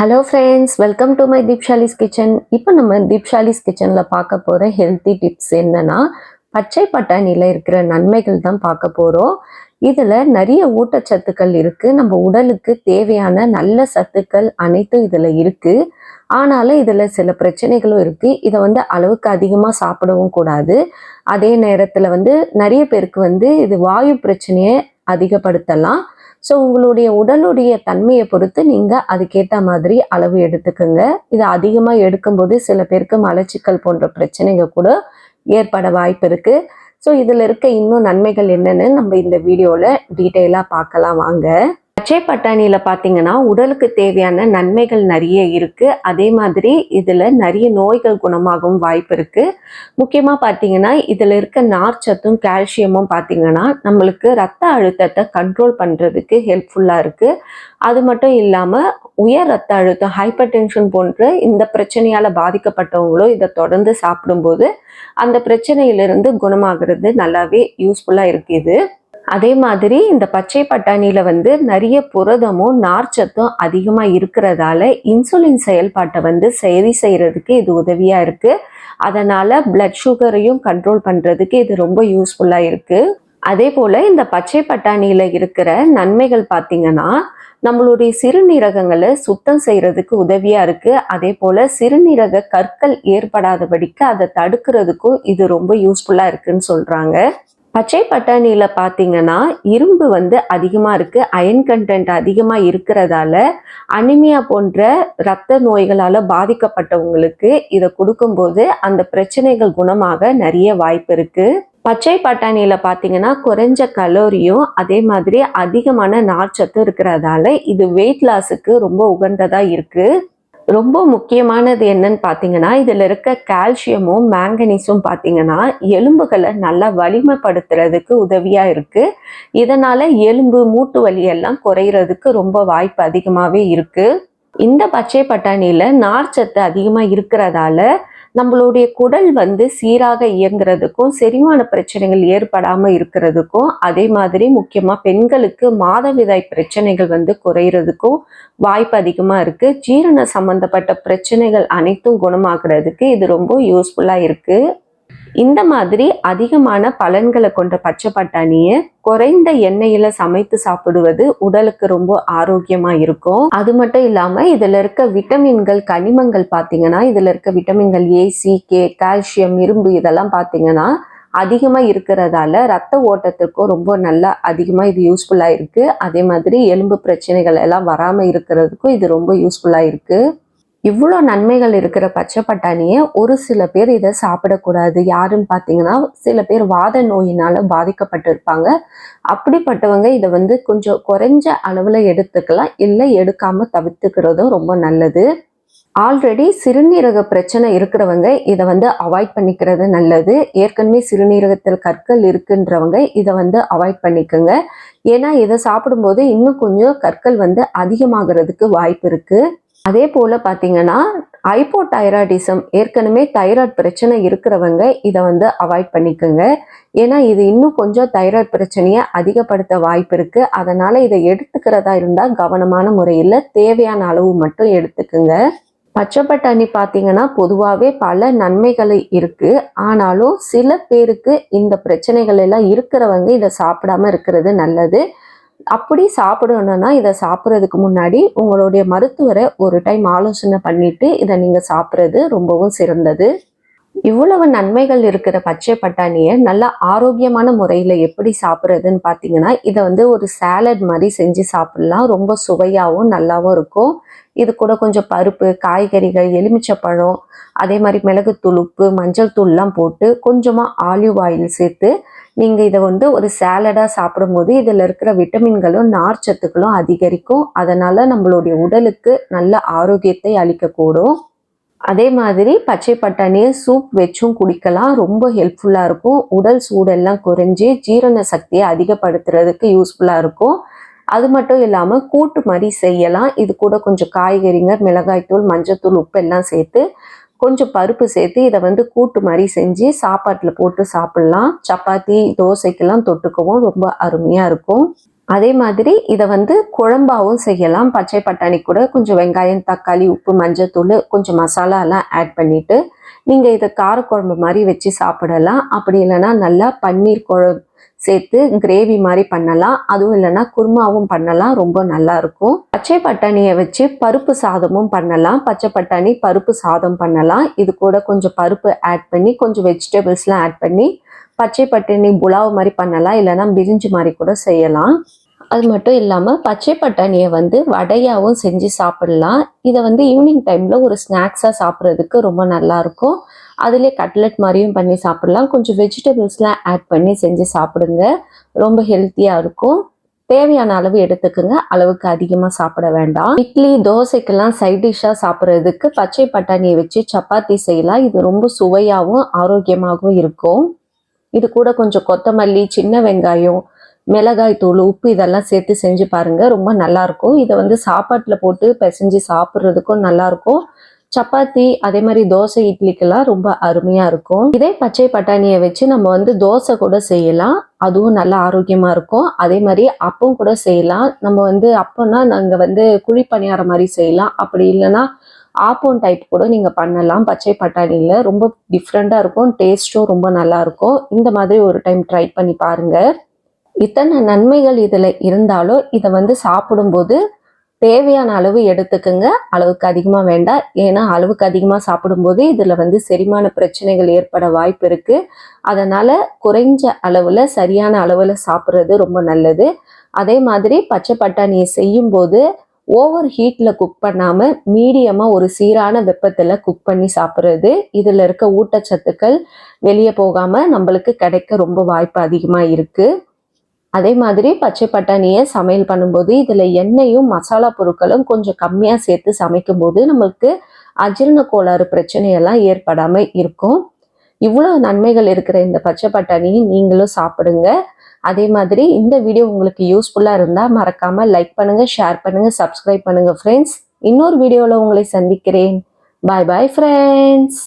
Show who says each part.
Speaker 1: Hello friends welcome to my Deepshali's kitchen இப்போ நம்ம தீப்ஷாலிஸ் கிச்சனில் பார்க்க போகிற ஹெல்த்தி டிப்ஸ் என்னென்னா பச்சை பட்டாணியில் இருக்கிற நன்மைகள் தான் பார்க்க போகிறோம் இதில் நிறைய ஊட்டச்சத்துக்கள் இருக்குது நம்ம உடலுக்கு தேவையான நல்ல சத்துக்கள் அனைத்தும் இதில் இருக்குது ஆனாலும் இதில் சில பிரச்சனைகளும் இருக்குது இதை வந்து அளவுக்கு அதிகமாக சாப்பிடவும் கூடாது. அதே நேரத்தில் வந்து நிறைய பேருக்கு வந்து இது வாயு பிரச்சனையை அதிகப்படுத்தலாம். ஸோ உங்களுடைய உடலுடைய தன்மையை பொறுத்து நீங்கள் அதுக்கேற்ற மாதிரி அளவு எடுத்துக்கோங்க. இது அதிகமாக எடுக்கும்போது சில பேருக்கு மலச்சிக்கல் போன்ற பிரச்சனைகள் கூட ஏற்பட வாய்ப்பு இருக்குது ஸோ இதில் இருக்க இன்னும் நன்மைகள் என்னென்னு நம்ம இந்த வீடியோவில் டீட்டெயிலாக பார்க்கலாம். வாங்க. பச்சை பட்டாணியில் பார்த்தீங்கன்னா உடலுக்கு தேவையான நன்மைகள் நிறைய இருக்குது அதே மாதிரி இதில் நிறைய நோய்கள் குணமாகவும் வாய்ப்பு இருக்குது முக்கியமாக பார்த்தீங்கன்னா இதில் இருக்க நார்ச்சத்தும் கால்சியமும் பார்த்தீங்கன்னா நம்மளுக்கு ரத்த அழுத்தத்தை கண்ட்ரோல் பண்ணுறதுக்கு ஹெல்ப்ஃபுல்லாக இருக்குது அது மட்டும் இல்லாமல் உயர் ரத்த அழுத்தம் ஹைப்பர் டென்ஷன் போன்ற இந்த பிரச்சனையால் பாதிக்கப்பட்டவங்களும் இதை தொடர்ந்து சாப்பிடும்போது அந்த பிரச்சனையிலிருந்து குணமாகிறது நல்லாவே யூஸ்ஃபுல்லாக இருக்குது அதே மாதிரி இந்த பச்சை பட்டாணியில் வந்து நிறைய புரதமும் நார்ச்சத்தும் அதிகமாக இருக்கிறதால இன்சுலின் செயல்பாட்டை வந்து சரி செய்கிறதுக்கு இது உதவியாக இருக்குது அதனால் பிளட் சுகரையும் கண்ட்ரோல் பண்ணுறதுக்கு இது ரொம்ப யூஸ்ஃபுல்லாக இருக்குது அதே போல் இந்த பச்சை பட்டாணியில் இருக்கிற நன்மைகள் பார்த்திங்கன்னா நம்மளுடைய சிறுநீரகங்களை சுத்தம் செய்கிறதுக்கு உதவியாக இருக்குது அதே போல் சிறுநீரக கற்கள் ஏற்படாதபடிக்கு அதை தடுக்கிறதுக்கும் இது ரொம்ப யூஸ்ஃபுல்லாக இருக்குதுன்னு சொல்கிறாங்க பச்சை பட்டாணியில் பார்த்தீங்கன்னா இரும்பு வந்து அதிகமாக இருக்குது அயன் கண்டென்ட் அதிகமாக இருக்கிறதால அனிமியா போன்ற இரத்த நோய்களால் பாதிக்கப்பட்டவங்களுக்கு இதை கொடுக்கும்போது அந்த பிரச்சனைகள் குணமாக நிறைய வாய்ப்பு இருக்குது பச்சை பட்டாணியில் பார்த்தீங்கன்னா குறைஞ்ச கலோரியும் அதே மாதிரி அதிகமான நார்ச்சத்தும் இருக்கிறதால இது வெயிட் லாஸுக்கு ரொம்ப உகந்ததாக இருக்குது ரொம்ப முக்கியமானது என்னன்னு பார்த்தீங்கன்னா இதில் இருக்க கால்சியமும் மேங்கனீஸும் பார்த்தீங்கன்னா எலும்புகளை நல்லா வலிமைப்படுத்துறதுக்கு உதவியாக இருக்குது இதனால் எலும்பு மூட்டு வலியெல்லாம் குறையிறதுக்கு ரொம்ப வாய்ப்பு அதிகமாகவே இருக்குது இந்த பச்சை பட்டாணியில் நார்ச்சத்து அதிகமாக இருக்கிறதால நம்மளுடைய குடல் வந்து சீராக இயங்குறதுக்கும் செரிமான பிரச்சனைகள் ஏற்படாமல் இருக்கிறதுக்கும் அதே மாதிரி முக்கியமாக பெண்களுக்கு மாதவிதாய் பிரச்சனைகள் வந்து குறையிறதுக்கும் வாய்ப்பு அதிகமாக இருக்குது ஜீரண சம்மந்தப்பட்ட பிரச்சனைகள் அனைத்தும் குணமாகிறதுக்கு இது ரொம்ப யூஸ்ஃபுல்லாக இருக்குது இந்த மாதிரி அதிகமான பலன்களை கொண்ட பச்சை பட்டாணியை குறைந்த எண்ணெயில சமைத்து சாப்பிடுவது உடலுக்கு ரொம்ப ஆரோக்கியமா இருக்கும். அது மட்டும் இல்லாம இதுல இருக்க விட்டமின்கள் கனிமங்கள் பாத்தீங்கன்னா இதுல இருக்க விட்டமின்கள் ஏ சி கே கால்சியம் இரும்பு இதெல்லாம் பாத்தீங்கன்னா அதிகமாக இருக்கிறதால ரத்த ஓட்டத்துக்கும் ரொம்ப நல்லா அதிகமாக இது யூஸ்ஃபுல்லாக இருக்குது அதே மாதிரி எலும்பு பிரச்சனைகள் எல்லாம் வராமல் இருக்கிறதுக்கும் இது ரொம்ப யூஸ்ஃபுல்லாக இருக்குது இவ்வளோ நன்மைகள் இருக்கிற பச்சை பட்டாணியை ஒரு சில பேர் இதை சாப்பிடக்கூடாது. யாருன்னு பார்த்தீங்கன்னா சில பேர் வாத நோயினால் பாதிக்கப்பட்டிருப்பாங்க. அப்படிப்பட்டவங்க இதை வந்து கொஞ்சம் குறைஞ்ச அளவில் எடுத்துக்கலாம். இல்லை எடுக்காமல் தவிர்த்துக்கிறதும் ரொம்ப நல்லது. ஆல்ரெடி சிறுநீரக பிரச்சனை இருக்கிறவங்க இதை வந்து அவாய்ட் பண்ணிக்கிறது நல்லது. ஏற்கனவே சிறுநீரகத்தில் கற்கள் இருக்குன்றவங்க இதை வந்து அவாய்ட் பண்ணிக்கோங்க. ஏன்னா இதை சாப்பிடும்போது இன்னும் கொஞ்சம் கற்கள் வந்து அதிகமாகிறதுக்கு வாய்ப்பு இருக்குது அதே போல் பார்த்தீங்கன்னா தைராய்டிசம் ஏற்கனவே தைராய்டு பிரச்சனை இருக்கிறவங்க இதை வந்து அவாய்ட் பண்ணிக்கோங்க. ஏன்னா இது இன்னும் கொஞ்சம் தைராய்டு பிரச்சனையை அதிகப்படுத்த வாய்ப்பு இருக்குது அதனால் இதை எடுத்துக்கிறதா இருந்தால் கவனமான முறையில் தேவையான அளவு மட்டும் எடுத்துக்கோங்க. பச்சை பட்டாணி பார்த்தீங்கன்னா பொதுவாகவே பல நன்மைகள் இருக்குது ஆனாலும் சில பேருக்கு இந்த பிரச்சனைகள் எல்லாம் இருக்கிறவங்க இதை சாப்பிடாம இருக்கிறது நல்லது. அப்படி சாப்பிடணும்னா இதை சாப்பிட்றதுக்கு முன்னாடி உங்களுடைய மருத்துவரை ஒரு டைம் ஆலோசனை பண்ணிட்டு இதை நீங்கள் சாப்பிட்றது ரொம்பவும் சிறந்தது. இவ்வளவு நன்மைகள் இருக்கிற பச்சை பட்டாணியை நல்லா ஆரோக்கியமான முறையில் எப்படி சாப்பிட்றதுன்னு பார்த்தீங்கன்னா இதை வந்து ஒரு சாலட் மாதிரி செஞ்சு சாப்பிட்லாம். ரொம்ப சுவையாகவும் நல்லாவும் இருக்கும். இது கூட கொஞ்சம் பருப்பு காய்கறிகள் எலுமிச்சப்பழம் அதே மாதிரி மிளகு துளுப்பு மஞ்சள் தூள்லாம் போட்டு கொஞ்சமாக ஆலிவ் ஆயில் சேர்த்து நீங்கள் இதை வந்து ஒரு சாலடாக சாப்பிடும்போது இதில் இருக்கிற விட்டமின்களும் நார் சத்துக்களும் அதிகரிக்கும். அதனால் நம்மளுடைய உடலுக்கு நல்ல ஆரோக்கியத்தை அளிக்கக்கூடும். அதே மாதிரி பச்சை பட்டாணியை சூப் வச்சும் குடிக்கலாம். ரொம்ப ஹெல்ப்ஃபுல்லாக இருக்கும். உடல் சூடெல்லாம் குறைஞ்சி ஜீரண சக்தியை அதிகப்படுத்துறதுக்கு யூஸ்ஃபுல்லாக இருக்கும். அது மட்டும் இல்லாமல் கூட்டு மாதிரி செய்யலாம். இது கூட கொஞ்சம் காய்கறிங்க மிளகாய்த்தூள் மஞ்சத்தூள் உப்பு எல்லாம் சேர்த்து கொஞ்சம் பருப்பு சேர்த்து இதை வந்து கூட்டு மாதிரி செஞ்சு சாப்பாட்டில் போட்டு சாப்பிட்லாம். சப்பாத்தி தோசைக்கெல்லாம் தொட்டுக்கவும் ரொம்ப அருமையாக இருக்கும். அதே மாதிரி இதை வந்து குழம்பாகவும் செய்யலாம். பச்சை பட்டாணி கூட கொஞ்சம் வெங்காயம் தக்காளி உப்பு மஞ்சத்தூள் கொஞ்சம் மசாலாலாம் ஆட் பண்ணிவிட்டு நீங்கள் இதை காரக்குழம்பு மாதிரி வச்சு சாப்பிடலாம். அப்படி இல்லைன்னா நல்லா பன்னீர் குழம்பு சேர்த்து கிரேவி மாதிரி பண்ணலாம். அதுவும் இல்லைன்னா குருமாவும் பண்ணலாம். ரொம்ப நல்லா இருக்கும். பச்சை பட்டாணியை வச்சு பருப்பு சாதமும் பண்ணலாம். பச்சை பட்டாணி பருப்பு சாதம் பண்ணலாம். இது கூட கொஞ்சம் பருப்பு ஆட் பண்ணி கொஞ்சம் வெஜிடபிள்ஸ்லாம் ஆட் பண்ணி பச்சை பட்டாணி புலாவ் மாதிரி பண்ணலாம். இல்லைன்னா பிரிஞ்சு மாதிரி கூட செய்யலாம். அது மட்டும் இல்லாமல் பச்சை பட்டாணியை வந்து வடையாகவும் செஞ்சு சாப்பிடலாம். இதை வந்து ஈவினிங் டைமில் ஒரு ஸ்நாக்ஸாக சாப்பிட்றதுக்கு ரொம்ப நல்லாயிருக்கும் அதிலே கட்லெட் மாதிரியும் பண்ணி சாப்பிடலாம். கொஞ்சம் வெஜிடபிள்ஸ்லாம் ஆட் பண்ணி செஞ்சு சாப்பிடுங்க. ரொம்ப ஹெல்த்தியாக இருக்கும். தேவையான அளவு எடுத்துக்கோங்க. அளவுக்கு அதிகமாக சாப்பிட வேண்டாம். இட்லி தோசைக்கெல்லாம் சைட் டிஷ்ஷாக சாப்பிட்றதுக்கு பச்சை பட்டாணியை வச்சு சப்பாத்தி செய்யலாம். இது ரொம்ப சுவையாகவும் ஆரோக்கியமாகவும் இருக்கும். இது கூட கொஞ்சம் கொத்தமல்லி சின்ன வெங்காயம் மிளகாய் தூள் உப்பு இதெல்லாம் சேர்த்து செஞ்சு பாருங்க. ரொம்ப நல்லா இருக்கும் இதை வந்து சாப்பாட்டில் போட்டு பிசைஞ்சு சாப்பிட்றதுக்கும் நல்லா இருக்கும் சப்பாத்தி அதே மாதிரி தோசை இட்லிக்கெல்லாம் ரொம்ப அருமையா இருக்கும். இதே பச்சை பட்டாணியை வச்சு நம்ம வந்து தோசை கூட செய்யலாம். அதுவும் நல்லா ஆரோக்கியமா இருக்கும். அதே மாதிரி அப்பம் கூட செய்யலாம். நம்ம வந்து அப்பம்னா நாங்க வந்து குழி பணியாரம் மாதிரி செய்யலாம். அப்படி இல்லைன்னா ஆப்பம் டைப் கூட நீங்கள் பண்ணலாம். பச்சை பட்டாணியில் ரொம்ப டிஃப்ரெண்ட்டாக இருக்கும். டேஸ்ட்டும் ரொம்ப நல்லா இருக்கும் இந்த மாதிரி ஒரு டைம் ட்ரை பண்ணி பாருங்கள் இத்தனை நன்மைகள் இதில் இருந்தாலும் இதை வந்து சாப்பிடும்போது தேவையான அளவு எடுத்துக்கோங்க. அளவுக்கு அதிகமாக வேண்டாம். ஏன்னா அளவுக்கு அதிகமாக சாப்பிடும்போது இதில் வந்து செரிமான பிரச்சனைகள் ஏற்பட வாய்ப்பு இருக்குது அதனால் குறைஞ்ச அளவில் சரியான அளவில் சாப்பிட்றது ரொம்ப நல்லது. அதே மாதிரி பச்சை பட்டாணியை செய்யும்போது ஓவர் ஹீட்டில் குக் பண்ணாமல் மீடியமாக ஒரு சீரான வெப்பத்தில் குக் பண்ணி சாப்பிட்றது. இதில் இருக்க ஊட்டச்சத்துக்கள் வெளியே போகாமல் நம்மளுக்கு கிடைக்க ரொம்ப வாய்ப்பு அதிகமாக இருக்குது அதே மாதிரி பச்சை பட்டாணியை சமையல் பண்ணும்போது இதில் எண்ணெயும் மசாலா பொருட்களும் கொஞ்சம் கம்மியாக சேர்த்து சமைக்கும்போது நம்மளுக்கு அஜீரண கோளாறு பிரச்சனையெல்லாம் ஏற்படாமல் இருக்கும். இவ்வளோ நன்மைகள் இருக்கிற இந்த பச்சை பட்டாணியை நீங்களும் சாப்பிடுங்க. அதே மாதிரி இந்த வீடியோ உங்களுக்கு யூஸ்ஃபுல்லாக இருந்தால் மறக்காமல் லைக் பண்ணுங்கள் ஷேர் பண்ணுங்கள் சப்ஸ்கிரைப் பண்ணுங்கள் ஃப்ரெண்ட்ஸ் இன்னொரு வீடியோவில் உங்களை சந்திக்கிறேன். பாய் பாய் ஃப்ரெண்ட்ஸ்